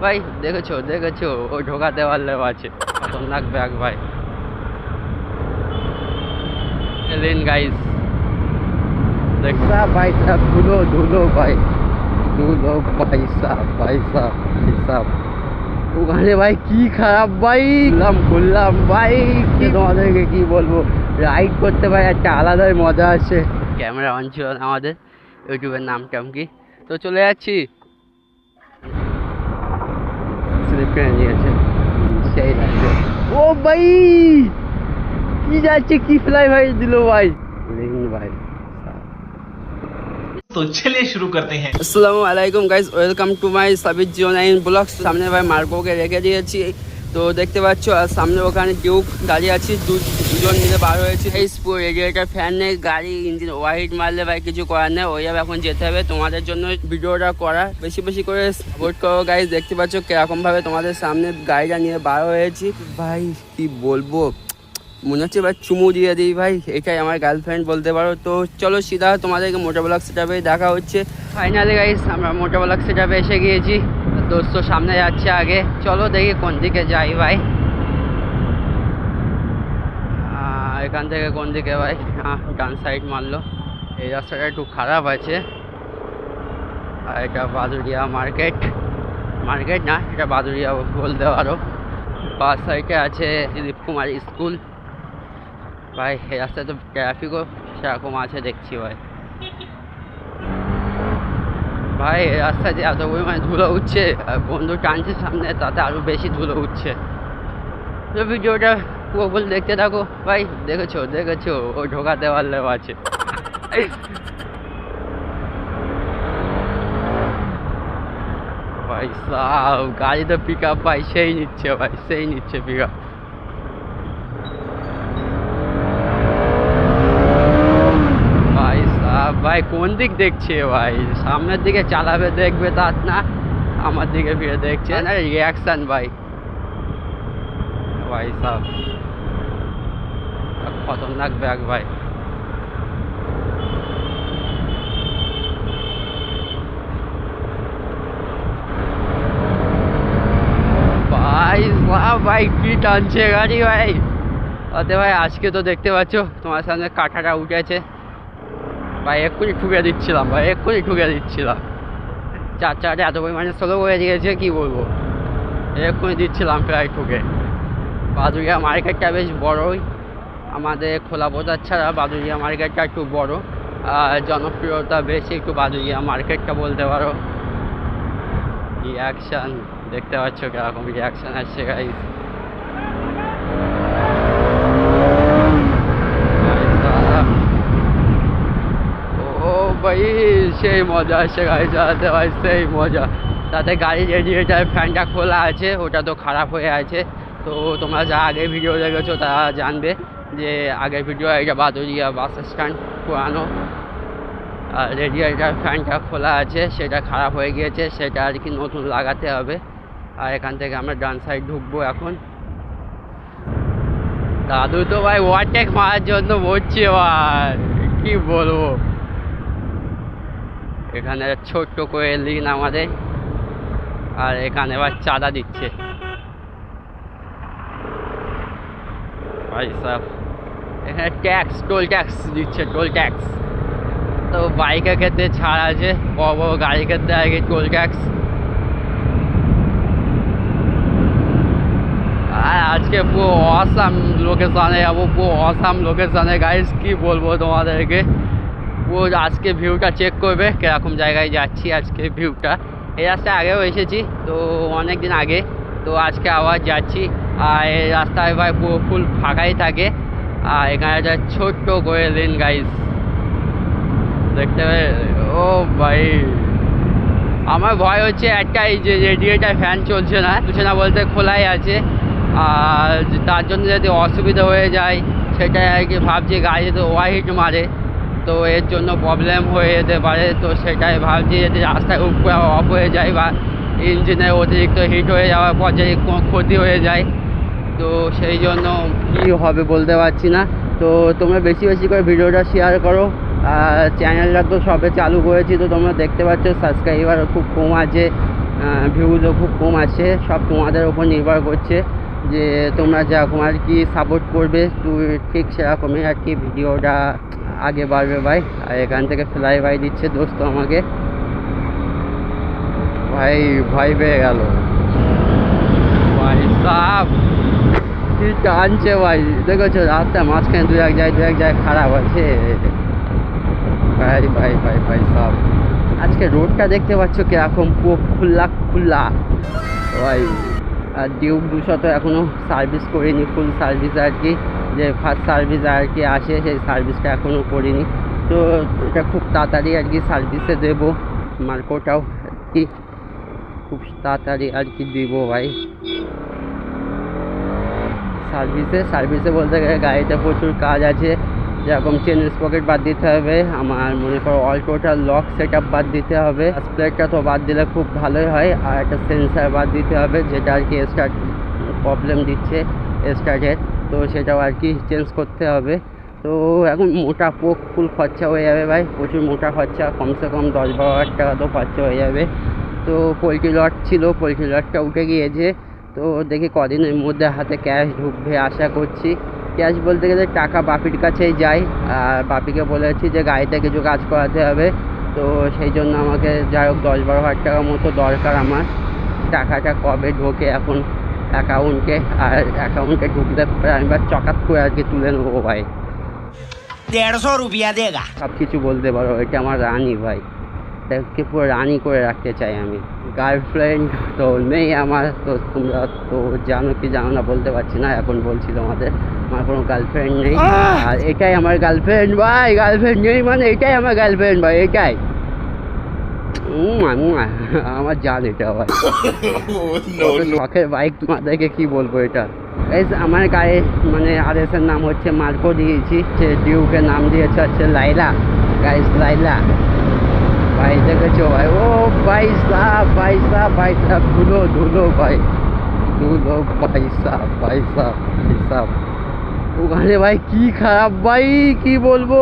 ভাই দেখেছ দেখেছ ও ঢোকাতে পারলেও আছে। খতরনাক ব্যাগ ভাই। এলেন গাইস দেখসা ভাই সাহেব ধুলো ধুলো ভাই। ধুলো ভাই সাহেব ভাই সাহেব ভাই ওখানে ভাই কি খারাপ ভাই? খুললাম খুললাম ভাই। কি? তোমাদেরকে কি বলব? রাইড করতে ভাই একটা আলাদাই মজা আছে। ক্যামেরা অন ছিল আমাদের। ইউটিউবের নাম টাম কি? তো চলে যাচ্ছি। ओ भाई! की जाचे की फ्लाई भाई दिलो भाई। भाई तो चलिए शुरू करते हैं। वेलकम टू माय सामने भाई मार्को के लेके दिए তো দেখতে পাচ্ছ, আর সামনে ওখানে ডিউক দাঁড়িয়ে আছি। দুজন মিলে বার হয়েছে। এই পুরো রেডিয়েটার ফ্যান নেই, গাড়ি ইঞ্জিন ওয়াইট মারলে ভাই কিছু করার নেই। ওই যাবে এখন যেতে হবে। তোমাদের জন্য ভিডিওটা করা। বেশি বেশি করে সাপোর্ট করো গাইজ দেখতে পাচ্ছ কিরকমভাবে তোমাদের সামনে গাড়িটা নিয়ে বার হয়েছি। ভাই, কি বলব? মনে হচ্ছে এবার চুমু দিয়ে দিই, ভাই। এটাই আমার গার্লফ্রেন্ড বলতে পারো। তো চলো সিধা, তোমাদেরকে মোটা ব্লক সেটাপে দেখা হচ্ছে। ফাইনালি গাইস আমরা মোটা ব্লক সেটাপে এসে গিয়েছি। দোস্ত, সামনে যাচ্ছে আগে। চলো দেখি কোন দিকে যাই ভাই। এখান থেকে কোন দিকে ভাই? ডান সাইড মারলো। এই রাস্তাটা একটু খারাপ আছে। আর এটা বাদুরিয়া মার্কেট মার্কেট না, এটা বাদুরিয়া বলতে পারো। বাস সাইডে আছে দিলীপ কুমার স্কুল। ভাই, এই রাস্তায় তো ট্রাফিকও সেরকম আছে দেখছি ভাই। ভাই এই রাস্তায় যে এত পরিমাণে ধুলো উঠছে, আর বন্ধু টানছে সামনে, তাতে আরও বেশি ধুলো উঠছে। তো ভিডিওটা পুরোপুরি দেখতে থাকো। ভাই, দেখেছ দেখেছ, ও ঢোকাতে পারলেও আছে। ভাই সাহ গাড়ি তো পিক আপ ভাই, সেই নিচ্ছে, ভাই, সেই নিচ্ছে পিক আপ ভাই সাহ ভাই কোন দিক দেখছে ভাই? সামনের দিকে চালাবে দেখবে তার না? আমার দিকে ফিরে দেখছে। না রিয়াকশন ভাই। ভাই সাহ খতরনাক ব্যাগ ভাই। ভাই সাহ ভাই কি টানছে গাড়ি ভাই? অতে ভাই আজকে তো দেখতে পাচ্ছ তোমার সামনে কাঁঠাটা উঠেছে। ভাই, এক্ষুনি ঠুকে দিচ্ছিলাম ভাই, এক্ষুনি ঠুকে দিচ্ছিলাম। চার চারটে এত পরিমাণে স্লো করে দিয়েছে কি বলব? এক্ষুনি দিচ্ছিলাম প্রায় ঠুকে। বাদুরিয়া মার্কেটটা বেশ বড়ই। আমাদের খোলা বাজার ছাড়া বাদুরিয়া মার্কেটটা একটু বড়। আর জনপ্রিয়তা বেশি একটু বাদুরিয়া মার্কেটটা বলতে পারো। রিয়াকশান দেখতে পাচ্ছ কীরকম রিয়াকশান আসছে গাইস ভাই, সেই মজা আসছে গাড়ি চালাতে ভাই, সেই মজা। তাতে গাড়ি রেডিয়েটার ফ্যানটা খোলা আছে, ওটা তো খারাপ হয়ে আছে। তো তোমরা যা আগে ভিডিও দেখেছ তারা জানবে যে আগের ভিডিও এটা বাদুরিয়া বাস স্ট্যান্ড পুরানো। আর রেডিয়েটার ফ্যানটা খোলা আছে, সেটা খারাপ হয়ে গিয়েছে, সেটা আর কি নতুন লাগাতে হবে। আর এখান থেকে আমরা ডান সাইড ঢুকবো এখন। দাদু তো ভাই ওয়ারটেক মারার জন্য বলছে ভাই, কি বলব? এখানে ছোট্ট করে লিন আমাদের আর এখানে এবার চাঁদা দিচ্ছে। ভাই সাহ এখানে ট্যাক্স, টোল ট্যাক্স দিচ্ছে, টোল ট্যাক্স। তো বাইকের ক্ষেত্রে ছাড় আছে, বড় বড় গাড়ির ক্ষেত্রে আগে টোল ট্যাক্স। আর আজকে পুরো অসাম লোকেশনে যাব, পুরো অসাম লোকেশনে গাইস কি বলব তোমাদেরকে? পুরো আজকে ভিউটা চেক করবে কীরকম জায়গায় যাচ্ছি আজকে ভিউটা এই রাস্তায় আগেও এসেছি, তো অনেক দিন আগে। তো আজকে আবার যাচ্ছি। আর এই রাস্তায় ভাই পুরো ফুল ফাঁকাই থাকে। আর এখানে একটা ছোট্ট করে লেন গাইস দেখতে ও ভাই। আমার ভয় হচ্ছে একটাই যে রেডিয়েটার ফ্যান চলছে না চলছে না বলতে খোলাই আছে। আর তার জন্য যদি অসুবিধা হয়ে যায়, সেটাই আর কি ভাবছি গাড়ি তো ওয়াহিট মারে। তো এর জন্য প্রবলেম হয়ে যেতে পারে। তো সেটাই ভাবছি যদি রাস্তায় উপরে অফ হয়ে যায় বা ইঞ্জিনের অতিরিক্ত হিট হয়ে যাওয়ার পর যদি ক্ষতি হয়ে যায়, তো সেই জন্য কী হবে বলতে পারছি না। তো তোমরা বেশি বেশি করে ভিডিওটা শেয়ার করো। আর চ্যানেলটা তো সবে চালু করেছি, তো তোমরা দেখতে পাচ্ছ সাবস্ক্রাইবার খুব কম আছে ভিউজও খুব কম আছে। সব তোমাদের ওপর নির্ভর করছে যে তোমরা যেরকম আর কি সাপোর্ট করবে তো ঠিক সেরকমই আর কি ভিডিওটা আগে বাড়বে ভাই, আর এখান থেকে ফ্লাই বাই দিচ্ছে দোস্ত আমাকে। ভাই, ভয় পেয়ে গেল। ভাই, সাপ। কি টানছে ভাই, দেখেছ রাস্তায় মাঝখানে দু এক জায়গায়, দু এক জায়গায় খারাপ আছে। ভাই ভাই ভাই ভাই সব আজকে রোডটা দেখতে পাচ্ছ কীরকম পুরো খুল্লা খুল্লা ভাই, আর ডিউক দুশো তো এখনও সার্ভিস করিনি ফুল সার্ভিস আর কি। যে ফার্স্ট সার্ভিস আর কি আসে, সেই সার্ভিসটা এখনও করিনি। তো এটা খুব তাড়াতাড়ি আর কি সার্ভিসে দেবো। মার্কোটাও আর কি খুব তাড়াতাড়ি আর কি দিব ভাই। সার্ভিসে সার্ভিসে বলতে গেলে গাড়িতে প্রচুর কাজ আছে। যেরকম চেন স্পকেট বাদ দিতে হবে, আমার মনে করো all total lock set up বাদ দিতে হবে। প্লেটটা তো বাদ দিলে খুব ভালোই হয়, আর একটা সেন্সার বাদ দিতে হবে, যেটা আর কি স্টার্ট প্রবলেম দিচ্ছে স্টার্টের তো সেটাও আর কি চেঞ্জ করতে হবে। তো এখন মোটা পোক ফুল খরচা হয়ে যাবে ভাই, প্রচুর মোটা খরচা, কমসে কম দশ বারো হাজার টাকা তো খরচা হয়ে যাবে। তো পোলট্রি লট ছিল, পোলট্রি লটটা উঠে গিয়েছে। তো দেখি কদিনের মধ্যে হাতে ক্যাশ ঢুকবে আশা করছি। ক্যাশ বলতে গেলে টাকা বাপির কাছেই যাই আর বাপিকে বলেছি যে গাড়িতে কিছু কাজ করাতে হবে। তো সেই জন্য আমাকে যাই হোক দশ বারো হাজার টাকার মতো দরকার আমার। টাকাটা কবে ঢোকে এখন অ্যাকাউন্টে আর অ্যাকাউন্টে আমি বা চকাত করে আজকে তুলে নেব ভাই। দেড়শো রুপিয়া দেগা। সব কিছু বলতে পারো এটা আমার রানি ভাই। তাকে পুরো রানি করে রাখতে চাই আমি। গার্লফ্রেন্ড তো নেই আমার তো তোমরা তো জানো কি জানো না বলতে পারছি না এখন বলছি তোমাদের। আমার কোনো গার্লফ্রেন্ড নেই। আর এটাই আমার গার্লফ্রেন্ড ভাই গার্লফ্রেন্ড নেই মানে এটাই আমার গার্লফ্রেন্ড ভাই এটাই। আমার জান এটা ভাই কত শখের বাইক তোমাদেরকে কি বলব এটা গাইস আমার গায়ে মানে আরএসের নাম হচ্ছে মার্কো দিয়েছি সে ডিউকের নাম দিয়েছে হচ্ছে লাইলা গাইস লাইলা ভাই দেখেছ ভাই ও ভাই সাহ ভাই সাহ ভাই সাহ ধুলো ধুলো ভাই ধুলো ভাই সাহ ভাই সাহ ভাই সাহ ওখানে ভাই কি খারাপ ভাই কি বলব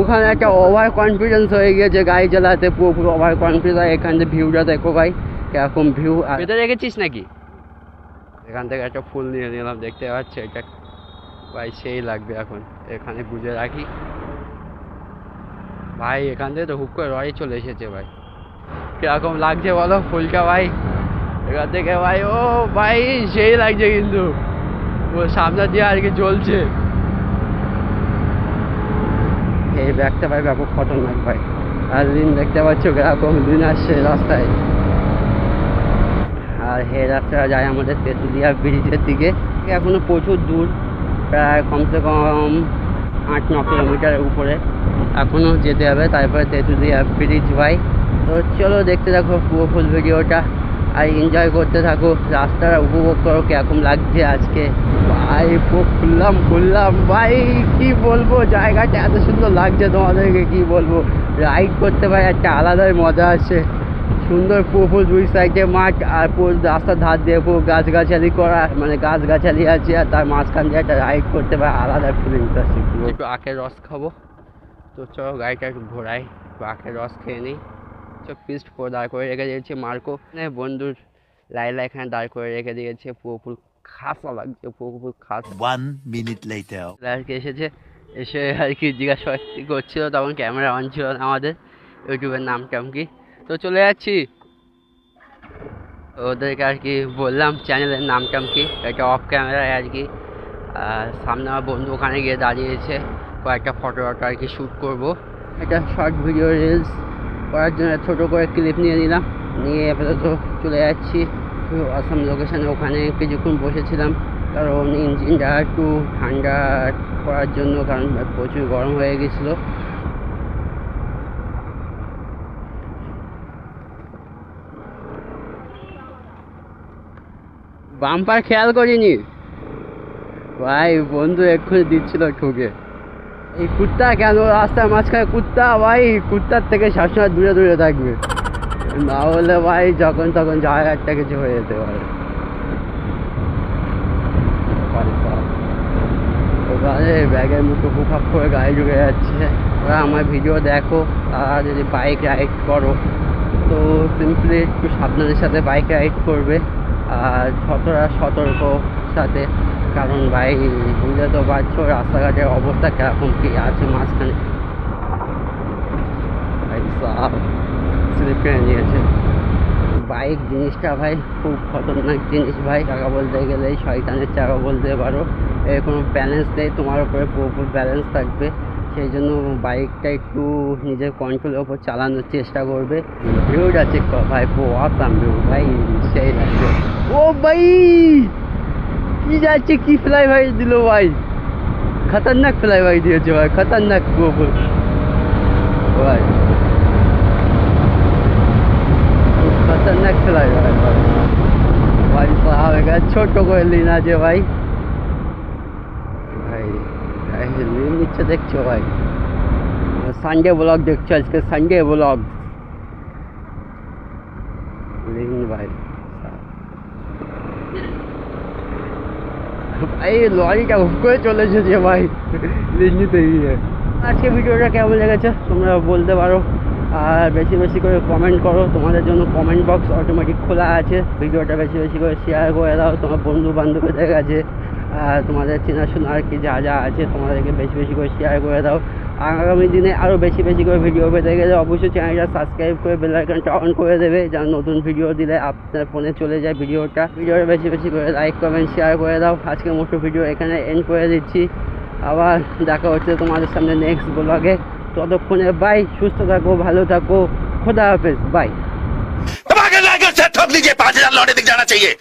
ওখানে একটা ওভার কনফিডেন্স হয়ে গিয়েছে গাড়ি চালাতে পুরো পুরো ওভার কনফিডেন্স এখান থেকে ভিউটা দেখো ভাই কীরকম ভিউ এটা রেখেছিস নাকি? এখান থেকে একটা ফুল নিয়ে নিলাম দেখতে পাচ্ছ এটা ভাই সেই লাগবে এখন এখানে গুজে রাখি। ভাই এখান থেকে তো হুক করে রয়ে চলে এসেছে ভাই। কীরকম লাগছে বলো ফুলটা ভাই? এখান থেকে ভাই ও ভাই সেই লাগছে কিন্তু। ও সামনে দিয়ে আর কি জ্বলছে। এই ব্যাগটা ভাই ব্যাপক খতরনাক ভাই। আর লিন দেখতে পাচ্ছ কীরকম লিন আসছে রাস্তায়। আর হে রাস্তাটা যায় আমাদের তেঁতুলিয়া ব্রিজের দিকে। এখনও প্রচুর দূর, প্রায় কমসে কম আট ন কিলোমিটারের উপরে। এখনও যেতে হবে, তারপরে তেঁতুলিয়া ব্রিজ ভাই। তো চলো দেখতে থাকো পুরো ফুল ভিডিওটা আর এনজয় করতে থাকো। রাস্তাটা উপভোগ করো, কীরকম লাগছে আজকে? ভাই পুরো খুললাম খুললাম। ভাই, কি বলব? জায়গাটা এত সুন্দর লাগছে তোমাদেরকে, কি বলব? রাইড করতে ভাই, একটা আলাদাই মজা আছে সুন্দর পুরো দুই সাইডে মাঠ, আর পুরো রাস্তার ধার দিয়ে পুরো গাছগাছালি করা মানে গাছগাছালি আছে, আর তার মাঝখান দিয়ে একটা রাইড করতে পারে আলাদা ফিলিংস আছে একটু আখের রস খাব। তো চলো গাড়িটা একটু ঘোরাই, একটু আখের রস খেয়ে নিই। চো পিস্ট দাঁড় করে রেখে দিয়েছে। মার্কো মানে বন্ধুর লাইলা এখানে দাঁড় করে রেখে দিয়েছে। পুরো ফুল খাসা লাগছে পুরো ফুল খাস। One minute later. আর কি এসেছে এসে আর কি জিজ্ঞাসা করছিল তখন ক্যামেরা অন ছিল আমাদের। ইউটিউবের নাম টাম কি? তো চলে যাচ্ছি। ওদেরকে আর কি বললাম চ্যানেলের নাম টাম কি? এটা অফ ক্যামেরায় আর কি। আর সামনে আমার বন্ধু ওখানে গিয়ে দাঁড়িয়েছে। কয়েকটা ফটো আর কি শ্যুট করব। একটা শর্ট ভিডিও রিলস করার ছোটো করে ক্লিপ নিয়ে নিলাম। নিয়ে আপাতত চলে যাচ্ছি। আসাম লোকেশানে ওখানে কিছুক্ষণ বসেছিলাম। কারণ ইঞ্জিনটা একটু ঠান্ডা করার জন্য, কারণ প্রচুর গরম হয়ে গেছিল। বাম্পার খেয়াল করিনি। ভাই, বন্ধু এক্ষুনি দিচ্ছিল ঠুকে। এই কুত্তা কেন রাস্তার মাঝখানে কুত্তা? ভাই, কুত্তার থেকে সবসময় দূরে দূরে থাকবে। না হলে ভাই, যখন তখন জায়গা একটা কিছু হয়ে যেতে পারে। ওখানে ব্যাগের মুখে হুক করে গাড়ি ঢুকে যাচ্ছে। ওরা আমার ভিডিও দেখো, তারা যদি বাইক রাইড করো, তো সিম্পলি একটু সাবধানের সাথে বাইক রাইড করবে। আর যতটা সতর্ক সাথে। কারণ ভাই বুঝতে তো পারছ রাস্তাঘাটের অবস্থা কেরকম কী আছে মাঝখানে? ভাই স্লিপ নিয়েছে। বাইক জিনিসটা ভাই, খুব খতরনাক জিনিস ভাই, টাকা বলতে গেলে শয়তানের চাকা বলতে পারো। এর কোনো ব্যালেন্স নেই, তোমার উপরে পুরোপুরি ব্যালেন্স থাকবে। সেই জন্য বাইকটা একটু নিজের কন্ট্রোলের ওপর চালানোর চেষ্টা করবে। ভিউটা চেক কর ভাই পুরো আসাম ভিউ ভাই, সেই লাগবে। ও ভাই! কি যাচ্ছে কি ফ্লাই ভাই দিল ভাই খতরনাক ফ্লাই ভাই দিয়েছে ভাই খতরনাক পুরোপুরি ভাই खतरनाक खिलाई भाई भाई साहब একা ছোট করে লিন আছে ভাই ভাই ভাই লিন নিচ্ছে দেখছো ভাই সানডে ব্লগ দেখছো আজকে সানডে ব্লগ লিন ভাই ভাই লরিটা হুপ করে চলে এসেছে ভাই। লিঙ্গিতে গিয়ে আজকে ভিডিওটা কেমন লেগেছে তোমরা বলতে পারো। আর বেশি বেশি করে কমেন্ট করো। তোমাদের জন্য কমেন্ট বক্স অটোমেটিক খোলা আছে। ভিডিওটা বেশি বেশি করে শেয়ার করে দাও। তোমার বন্ধু বান্ধবদের কাছে। আর তোমাদের চেনাশোনা আর কি যা যা আছে, তোমাদেরকে বেশি বেশি করে শেয়ার করে দাও। আগামী দিনে আরও বেশি বেশি করে ভিডিও পেতে গেলে অবশ্যই চ্যানেলটা সাবস্ক্রাইব করে বেল আইকনটা অন করে দেবে যেন নতুন ভিডিও দিলে আপনার ফোনে চলে যায় ভিডিওটা ভিডিওটা বেশি বেশি করে লাইক কমেন্ট শেয়ার করে দাও আজকের মতো ভিডিও এখানে এন্ড করে দিচ্ছি আবার দেখা হচ্ছে তোমাদের সামনে নেক্সট ব্লগে ততক্ষণে বাই সুস্থ থাকো ভালো থাকো খোদা হাফেজ বাই धमाकेदार से ठोक लीजिए पाँच हजार लौटे दिख जाना चाहिए